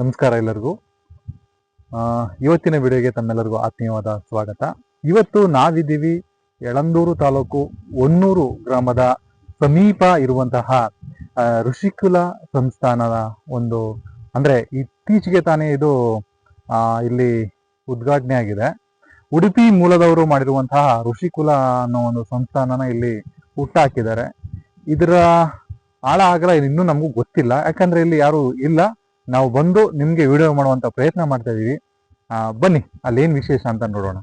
ನಮಸ್ಕಾರ ಎಲ್ಲರಿಗೂ. ಇವತ್ತಿನ ವಿಡಿಯೋಗೆ ತಮ್ಮೆಲ್ಲರಿಗೂ ಆತ್ಮೀಯವಾದ ಸ್ವಾಗತ. ಇವತ್ತು ನಾವಿದ್ದೀವಿ ಯಳಂದೂರು ತಾಲೂಕು ಒನ್ನೂರು ಗ್ರಾಮದ ಸಮೀಪ ಇರುವಂತಹ ಋಷಿಕುಲ ಸಂಸ್ಥಾನದ ಒಂದು, ಅಂದ್ರೆ ಇತ್ತೀಚೆಗೆ ತಾನೇ ಇದು ಇಲ್ಲಿ ಉದ್ಘಾಟನೆ ಆಗಿದೆ. ಉಡುಪಿ ಮೂಲದವರು ಮಾಡಿರುವಂತಹ ಋಷಿಕುಲ ಅನ್ನೋ ಒಂದು ಸಂಸ್ಥಾನನ ಇಲ್ಲಿ ಹುಟ್ಟಾಕಿದ್ದಾರೆ. ಇದರ ಆಳ ಆಗಲ ಇನ್ನೂ ನಮಗೂ ಗೊತ್ತಿಲ್ಲ. ಯಾಕಂದ್ರೆ ಇಲ್ಲಿ ಯಾರು ಇಲ್ಲ. ನಾವು ಬಂದು ನಿಮಗೆ ವಿಡಿಯೋ ಮಾಡುವಂತ ಪ್ರಯತ್ನ ಮಾಡ್ತಾ ಇದೀವಿ. ಬನ್ನಿ ಬನ್ನಿ ಏನು ವಿಶೇಷ ಅಂತ ನೋಡೋಣ.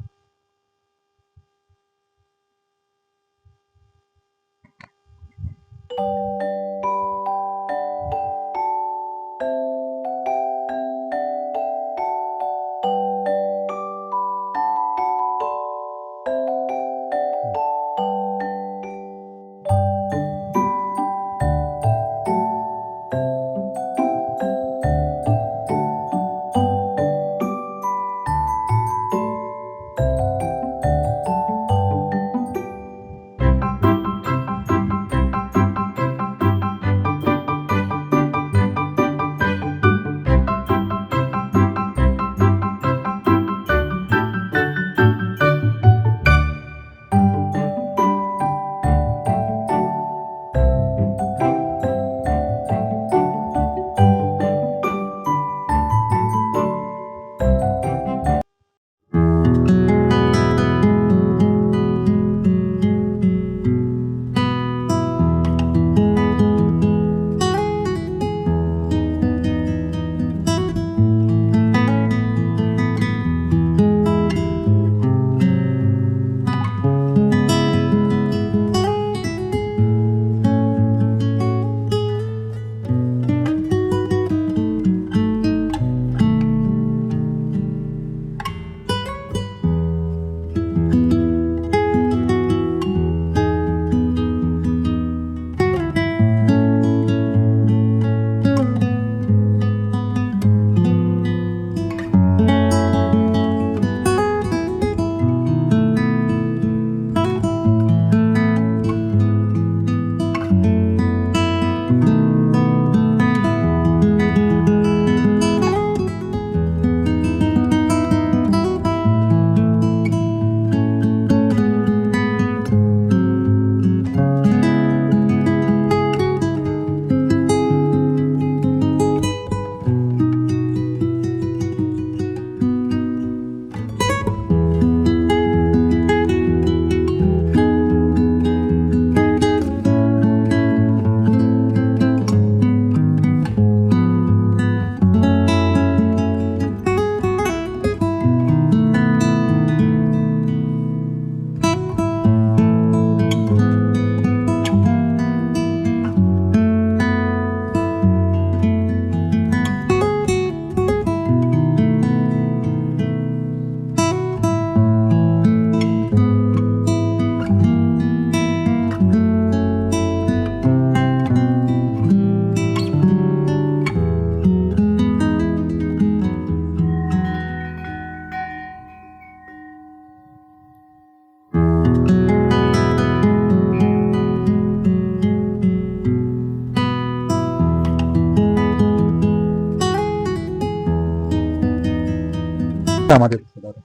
ಮಾತಾಡ್ತಿದ್ದಾರೆ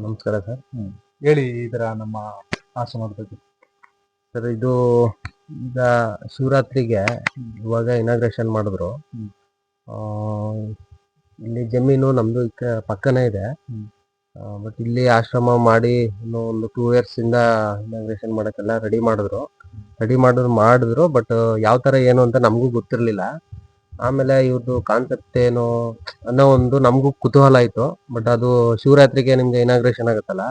ನಮಸ್ಕಾರ ಸರ್. ಹೇಳಿ ಇದರ ನಮ್ಮ ಆಶ್ರಮದ ಬಗ್ಗೆ. ಸರ್ ಇದು ಈಗ ಶಿವರಾತ್ರಿಗೆ ಇವಾಗ ಇನಾಗ್ರೇಷನ್ ಮಾಡಿದ್ರು. ಇಲ್ಲಿ ಜಮೀನು ನಮ್ದು ಈ ಕ- ಪಕ್ಕನೇ ಇದೆ. ಬಟ್ ಇಲ್ಲಿ ಆಶ್ರಮ ಮಾಡಿ ಇನ್ನು ಒಂದು ಟೂ ಇಯರ್ಸ್ ಇಂದ ಇನಾಗ್ರೇಷನ್ ಮಾಡಕ್ಕೆಲ್ಲ ರೆಡಿ ಮಾಡಿದ್ರು. ರೆಡಿ ಮಾಡಿದ್ರು ಮಾಡಿದ್ರು ಬಟ್ ಯಾವ ತರ ಏನು ಅಂತ ನಮಗೂ ಗೊತ್ತಿರ್ಲಿಲ್ಲ. ಆಮೇಲೆ ಇವ್ರದ್ದು ಕಾನ್ಸೆಪ್ಟ್ ಏನು ಅನ್ನೋ ಒಂದು ನಮಗೂ ಕುತೂಹಲ ಆಯ್ತು. ಬಟ್ ಅದು ಶಿವರಾತ್ರಿಗೆ ನಿಮ್ಗೆ ಇನಾಗ್ರೇಷನ್ ಆಗುತ್ತಲ್ಲ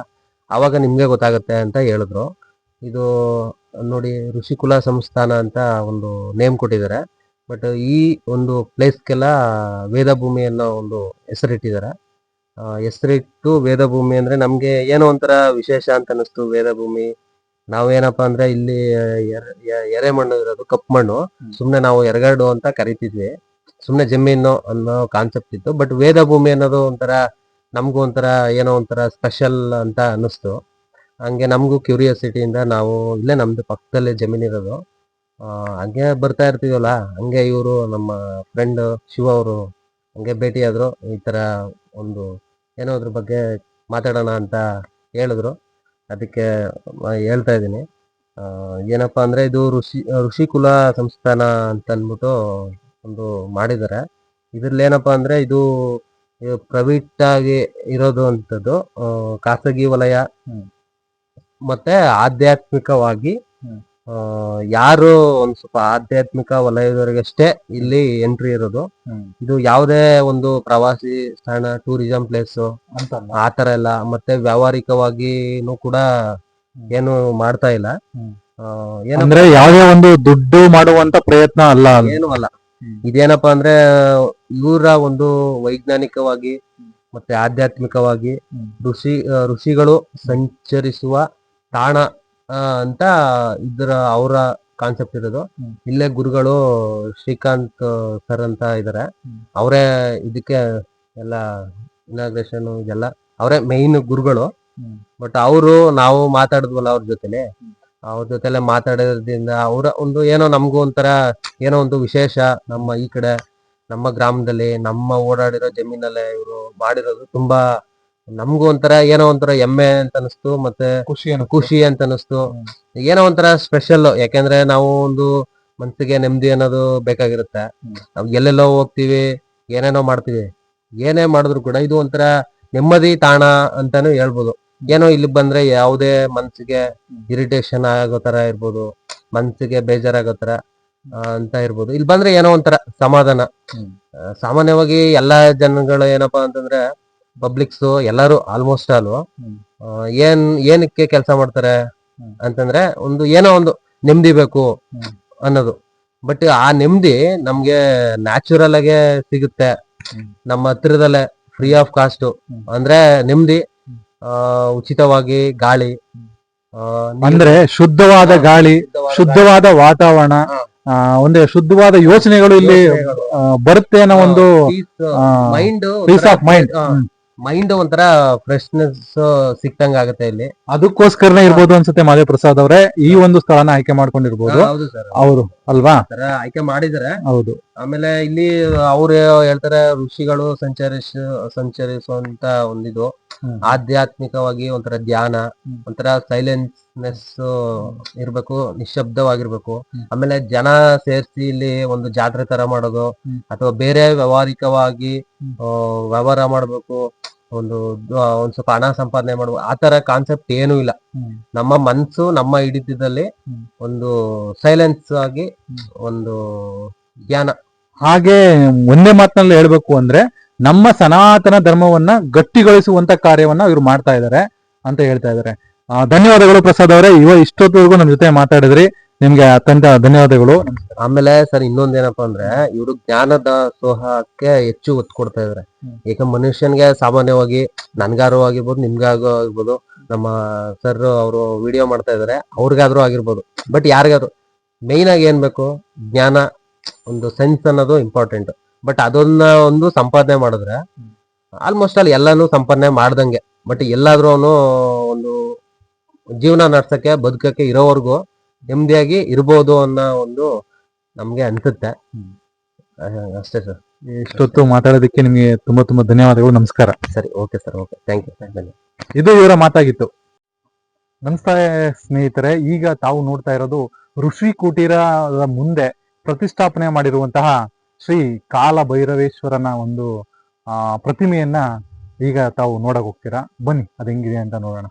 ಆವಾಗ ನಿಮ್ಗೆ ಗೊತ್ತಾಗುತ್ತೆ ಅಂತ ಹೇಳಿದ್ರು. ಇದು ನೋಡಿ ಋಷಿಕುಲ ಸಂಸ್ಥಾನ ಅಂತ ಒಂದು ನೇಮ್ ಕೊಟ್ಟಿದ್ದಾರೆ. ಬಟ್ ಈ ಒಂದು ಪ್ಲೇಸ್ಗೆಲ್ಲ ವೇದಭೂಮಿ ಅನ್ನೋ ಒಂದು ಹೆಸರಿಟ್ಟಿದ್ದಾರೆ. ಹೆಸರಿಟ್ಟು ವೇದಭೂಮಿ ಅಂದ್ರೆ ನಮ್ಗೆ ಏನೋ ಒಂಥರ ವಿಶೇಷ ಅಂತ ಅನಿಸ್ತು ವೇದಭೂಮಿ ನಾವೇನಪ್ಪ ಅಂದ್ರೆ ಇಲ್ಲಿ ಎರೆ- ಮಣ್ಣು ಇರೋದು ಕಪ್ಪು ಮಣ್ಣು. ಸುಮ್ನೆ ನಾವು ಎರಗಡು ಅಂತ ಕರಿತಿದ್ವಿ. ಸುಮ್ನೆ ಜಮೀನು ಅನ್ನೋ ಕಾನ್ಸೆಪ್ಟ್ ಇತ್ತು. ಬಟ್ ವೇದಭೂಮಿ ಅನ್ನೋದು ಒಂಥರ ನಮಗೂ ಒಂಥರ ಏನೋ ಒಂಥರ ಸ್ಪೆಷಲ್ ಅಂತ ಅನ್ನಿಸ್ತು. ಹಂಗೆ ನಮಗೂ ಕ್ಯೂರಿಯಾಸಿಟಿಯಿಂದ ನಾವು ಇಲ್ಲೇ ನಮ್ದು ಪಕ್ಕದಲ್ಲೇ ಜಮೀನ್ ಇರೋದು. ಹಂಗೆ ಬರ್ತಾ ಇರ್ತೀವಲ್ಲ ಹಂಗೆ ಇವರು ನಮ್ಮ ಫ್ರೆಂಡ್ ಶಿವ ಅವರು ಹಂಗೆ ಭೇಟಿ ಆದ್ರು. ಈ ತರ ಒಂದು ಏನೋ ಅದ್ರ ಬಗ್ಗೆ ಮಾತಾಡೋಣ ಅಂತ ಹೇಳಿದ್ರು. ಅದಕ್ಕೆ ಹೇಳ್ತಾ ಇದ್ದೀನಿ. ಆ, ಏನಪ್ಪಾ ಅಂದ್ರೆ ಇದು ಋಷಿ ಋಷಿಕುಲ ಸಂಸ್ಥಾನ ಅಂತ ಅಂದ್ಬಿಟ್ಟು ಒಂದು ಮಾಡಿದ್ದಾರೆ. ಇದ್ರಲ್ಲಿ ಏನಪ್ಪಾ ಅಂದ್ರೆ ಇದು ಪ್ರೈವೇಟ್ ಆಗಿ ಇರೋದು ಅಂತದ್ದು ಖಾಸಗಿ ವಲಯ. ಮತ್ತೆ ಆಧ್ಯಾತ್ಮಿಕವಾಗಿ ಯಾರು ಒಂದ್ ಸ್ವಲ್ಪ ಆಧ್ಯಾತ್ಮಿಕ ವಲಯದವರಿಗಷ್ಟೇ ಇಲ್ಲಿ ಎಂಟ್ರಿ ಇರೋದು. ಇದು ಯಾವುದೇ ಒಂದು ಪ್ರವಾಸಿ ಸ್ಥಾನ ಟೂರಿಸಂ ಪ್ಲೇಸ್ ಆತರ ಆ ತರ ಎಲ್ಲ ಮತ್ತೆ ವ್ಯಾವಹಾರಿಕವಾಗಿನೂ ಕೂಡ ಏನು ಮಾಡ್ತಾ ಇಲ್ಲ. ಏನಂದ್ರೆ ಯಾವುದೇ ಒಂದು ದುಡ್ಡು ಮಾಡುವಂತ ಪ್ರಯತ್ನ ಅಲ್ಲ ಏನು ಅಲ್ಲ. ಇದೇನಪ್ಪಾ ಅಂದ್ರೆ ಇವರ ಒಂದು ವೈಜ್ಞಾನಿಕವಾಗಿ ಮತ್ತೆ ಆಧ್ಯಾತ್ಮಿಕವಾಗಿ ಋಷಿ ಋಷಿಗಳು ಸಂಚರಿಸುವ ತಾಣ ಅಂತ ಇದರ ಅವರ ಕಾನ್ಸೆಪ್ಟ್ ಇರೋದು. ಇಲ್ಲೇ ಗುರುಗಳು ಶ್ರೀಕಾಂತ್ ಸರ್ ಅಂತ ಇದಾರೆ. ಅವರೇ ಇದಕ್ಕೆ ಎಲ್ಲ ಇನಾಗ್ರೇಷನ್ ಇದೆಲ್ಲ ಅವರೇ ಮೈನ್ ಗುರುಗಳು. ಬಟ್ ಅವರು ನಾವು ಮಾತಾಡಿದ್ವಲ್ಲ ಅವ್ರ ಜೊತೆಲಿ. ಅವ್ರ ಜೊತೆಲೆ ಮಾತಾಡೋದ್ರಿಂದ ಅವರ ಒಂದು ಏನೋ ನಮಗೂ ಒಂಥರ ಏನೋ ಒಂದು ವಿಶೇಷ. ನಮ್ಮ ಈ ಕಡೆ ನಮ್ಮ ಗ್ರಾಮದಲ್ಲಿ ನಮ್ಮ ಓಡಾಡಿರೋ ಜಮೀನಲ್ಲೇ ಇವರು ಮಾಡಿರೋದು ತುಂಬಾ ನಮಗೂ ಒಂಥರ ಏನೋ ಒಂಥರ ಹೆಮ್ಮೆ ಅಂತ ಅನಿಸ್ತು ಮತ್ತೆ ಖುಷಿ ಖುಷಿ ಅಂತ ಅನಿಸ್ತು. ಏನೋ ಒಂಥರ ಸ್ಪೆಷಲ್ ಯಾಕೆಂದ್ರೆ ನಾವು ಒಂದು ಮನ್ಸಿಗೆ ನೆಮ್ಮದಿ ಅನ್ನೋದು ಬೇಕಾಗಿರುತ್ತೆ. ನಾವು ಎಲ್ಲೆಲ್ಲೋ ಹೋಗ್ತೀವಿ ಏನೇನೋ ಮಾಡ್ತೀವಿ. ಏನೇ ಮಾಡಿದ್ರು ಕೂಡ ಇದು ಒಂಥರ ನೆಮ್ಮದಿ ತಾಣ ಅಂತಾನು ಹೇಳ್ಬೋದು. ಏನೋ ಇಲ್ಲಿ ಬಂದ್ರೆ ಯಾವುದೇ ಮನ್ಸಿಗೆ ಇರಿಟೇಷನ್ ಆಗೋ ತರ ಇರ್ಬೋದು ಮನ್ಸಿಗೆ ಬೇಜಾರಾಗೋ ತರ ಅಂತ ಇರ್ಬೋದು. ಇಲ್ಲಿ ಬಂದ್ರೆ ಏನೋ ಒಂಥರ ಸಮಾಧಾನ. ಸಾಮಾನ್ಯವಾಗಿ ಎಲ್ಲಾ ಜನಗಳು ಏನಪ್ಪಾ ಅಂತಂದ್ರೆ ಪಬ್ಲಿಕ್ಸ್ ಎಲ್ಲರೂ ಆಲ್ಮೋಸ್ಟ್ ಆಲ್. ಏನ್ ಏನಕ್ಕೆ ಕೆಲಸ ಮಾಡ್ತಾರೆ ಅಂತಂದ್ರೆ ಒಂದು ಏನೋ ಒಂದು ನೆಮ್ಮದಿ ಬೇಕು. ಅನ್ನೋದು. ಬಟ್ ಆ ನೆಮ್ಮದಿ ನಮ್ಗೆ ನ್ಯಾಚುರಲ್ ಆಗಿ ಸಿಗುತ್ತೆ. ನಮ್ಮ ಹತ್ರದಲ್ಲೇ ಫ್ರೀ ಆಫ್ ಕಾಸ್ಟ್ ಅಂದ್ರೆ ನೆಮ್ಮದಿ ಆ, ಉಚಿತವಾಗಿ ಗಾಳಿ ಅಂದ್ರೆ ಶುದ್ಧವಾದ ಗಾಳಿ ಶುದ್ಧವಾದ ವಾತಾವರಣ. ಒಂದೇ ಶುದ್ಧವಾದ ಯೋಚನೆಗಳು ಇಲ್ಲಿ. ಬರುತ್ತೆ ಅನ್ನೋ ಒಂದು mind peace of mind mind ಒಂಥರ ಫ್ರೆಶ್ನೆಸ್ ಸಿಕ್ತಂಗ ಆಗುತ್ತೆ ಇಲ್ಲಿ. ಅದಕ್ಕೋಸ್ಕರನೇ ಇರ್ಬೋದು ಅನ್ಸುತ್ತೆ ಮಾದೇವ್ ಪ್ರಸಾದ್ ಅವರೇ ಈ ಒಂದು ಸ್ಥಳನ ಆಯ್ಕೆ ಮಾಡ್ಕೊಂಡಿರ್ಬೋದು. ಹೌದು ಸರ್. ಅವರು. ಅಲ್ವಾ? ತರ ಆಯ್ಕೆ ಮಾಡಿದಾರೆ. ಹೌದು. ಆಮೇಲೆ ಇಲ್ಲಿ ಅವ್ರು ಹೇಳ್ತಾರೆ ಋಷಿಗಳು ಸಂಚರಿಸ ಸಂಚರಿಸುವಂತ ಒಂದಿದು. ಆಧ್ಯಾತ್ಮಿಕವಾಗಿ ಒಂಥರ ಧ್ಯಾನ. ಒಂಥರ ಸೈಲೆನ್ಸ್ನೆಸ್ ಇರ್ಬೇಕು ನಿಶಬ್ದವಾಗಿರ್ಬೇಕು ಆಮೇಲೆ ಜನ ಸೇರಿಸಿ ಇಲ್ಲಿ ಒಂದು ಜಾತ್ರೆ ತರ ಮಾಡೋದು ಅಥವಾ ಬೇರೆ ವ್ಯವಹಾರಿಕವಾಗಿ ವ್ಯವಹಾರ ಮಾಡ್ಬೇಕು. ಒಂದು ಒಂದ್ ಸ್ವಲ್ಪ ಹಣ ಸಂಪಾದನೆ ಮಾಡುವ ಆತರ ತರ ಕಾನ್ಸೆಪ್ಟ್ ಏನೂ ಇಲ್ಲ. ನಮ್ಮ ಮನ್ಸು ನಮ್ಮ ಹಿಡಿತದಲ್ಲಿ ಒಂದು ಸೈಲೆನ್ಸ್ ಆಗಿ ಒಂದು ಧ್ಯಾನ ಹಾಗೆ ಒಂದೇ ಮಾತಿನಲ್ಲಿ ಹೇಳ್ಬೇಕು ಅಂದ್ರೆ ನಮ್ಮ ಸನಾತನ ಧರ್ಮವನ್ನ ಗಟ್ಟಿಗೊಳಿಸುವಂತ ಕಾರ್ಯವನ್ನ ಇವ್ರು ಮಾಡ್ತಾ ಇದ್ದಾರೆ ಅಂತ ಹೇಳ್ತಾ ಇದ್ದಾರೆ ಆ, ಧನ್ಯವಾದಗಳು ಪ್ರಸಾದ್ ಅವರೇ. ಇವ ಇಷ್ಟೊತ್ತವರೆಗೂ ನಮ್ಮ ಜೊತೆ ಮಾತಾಡಿದ್ರಿ. ನಿಮ್ಗೆ ಅತ್ಯಂತ ಧನ್ಯವಾದಗಳು. ಆಮೇಲೆ ಸರ್ ಇನ್ನೊಂದೇನಪ್ಪಾ ಅಂದ್ರೆ ಇವರು ಜ್ಞಾನದ ಸೋಹಕ್ಕೆ ಹೆಚ್ಚು ಒತ್ತು ಕೊಡ್ತಾ ಇದಾರೆ. ಈಗ ಮನುಷ್ಯನ್ಗೆ ಸಾಮಾನ್ಯವಾಗಿ ನನ್ಗಾರು ಆಗಿರ್ಬೋದು ನಿಮ್ಗಾಗೂ ಆಗಿರ್ಬೋದು ನಮ್ಮ ಸರ್ ಅವರು ವಿಡಿಯೋ ಮಾಡ್ತಾ ಇದಾರೆ ಅವ್ರಿಗಾದ್ರೂ ಆಗಿರ್ಬೋದು. ಬಟ್ ಯಾರಿಗಾದ್ರು ಮೇನ್ ಆಗಿ ಏನ್ ಬೇಕು? ಜ್ಞಾನ ಒಂದು ಸೆನ್ಸ್ ಅನ್ನೋದು ಇಂಪಾರ್ಟೆಂಟ್ ಬಟ್ ಅದನ್ನ ಒಂದು ಸಂಪಾದನೆ ಮಾಡಿದ್ರೆ ಆಲ್ಮೋಸ್ಟ್ ಅಲ್ಲಿ ಎಲ್ಲಾನು ಸಂಪಾದನೆ ಮಾಡ್ದಂಗೆ. ಬಟ್ ಎಲ್ಲಾದ್ರೂ ಅವನು ಒಂದು ಜೀವನ ನಡ್ಸಕ್ಕೆ ಬದುಕಕ್ಕೆ ಇರೋವರೆಗೂ ನೆಮ್ಮದಿಯಾಗಿ ಇರ್ಬೋದು ಅನ್ನೋ ಒಂದು ನಮ್ಗೆ ಅನ್ಸುತ್ತೆ. ಅಷ್ಟೇ ಸರ್. ಇಷ್ಟೊತ್ತು ಮಾತಾಡೋದಕ್ಕೆ ನಿಮಗೆ ತುಂಬಾ ತುಂಬಾ ಧನ್ಯವಾದಗಳು. ನಮಸ್ಕಾರ. ಸರಿ okay sir okay. Thank you ಧನ್ಯವಾದ ಇದು ಇವರ ಮಾತಾಗಿತ್ತು. ನಮಸ್ತೆ ಸ್ನೇಹಿತರೆ ಈಗ ತಾವು ನೋಡ್ತಾ ಇರೋದು ಋಷಿ ಕುಟೀರದ ಮುಂದೆ ಪ್ರತಿಷ್ಠಾಪನೆ ಮಾಡಿರುವಂತಹ ಶ್ರೀ ಕಾಲ ಭೈರವೇಶ್ವರನ ಒಂದು ಪ್ರತಿಮೆಯನ್ನ ಈಗ ತಾವು ನೋಡಕ್ ಹೋಗ್ತೀರಾ? ಬನ್ನಿ ಅದು ಹೆಂಗಿದೆ ಅಂತ ನೋಡೋಣ.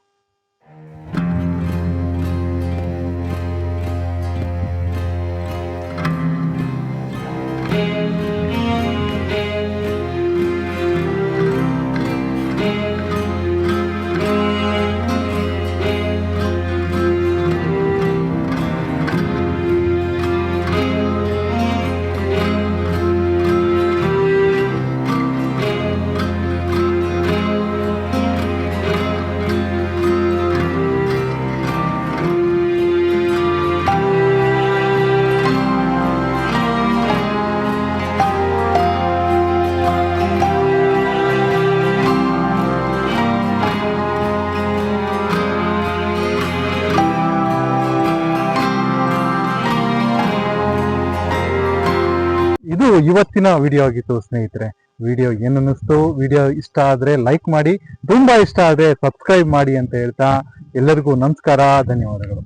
ಇದು ಇವತ್ತಿನ ವಿಡಿಯೋ ಆಗಿತ್ತು, ಸ್ನೇಹಿತರೆ. ವಿಡಿಯೋ ಏನನ್ನಿಸ್ತು ವಿಡಿಯೋ ಇಷ್ಟ ಆದ್ರೆ ಲೈಕ್ ಮಾಡಿ, ತುಂಬಾ ಇಷ್ಟ ಆದ್ರೆ ಸಬ್ಸ್ಕ್ರೈಬ್ ಮಾಡಿ ಅಂತ ಹೇಳ್ತಾ ಎಲ್ಲರಿಗೂ ನಮಸ್ಕಾರ, ಧನ್ಯವಾದಗಳು.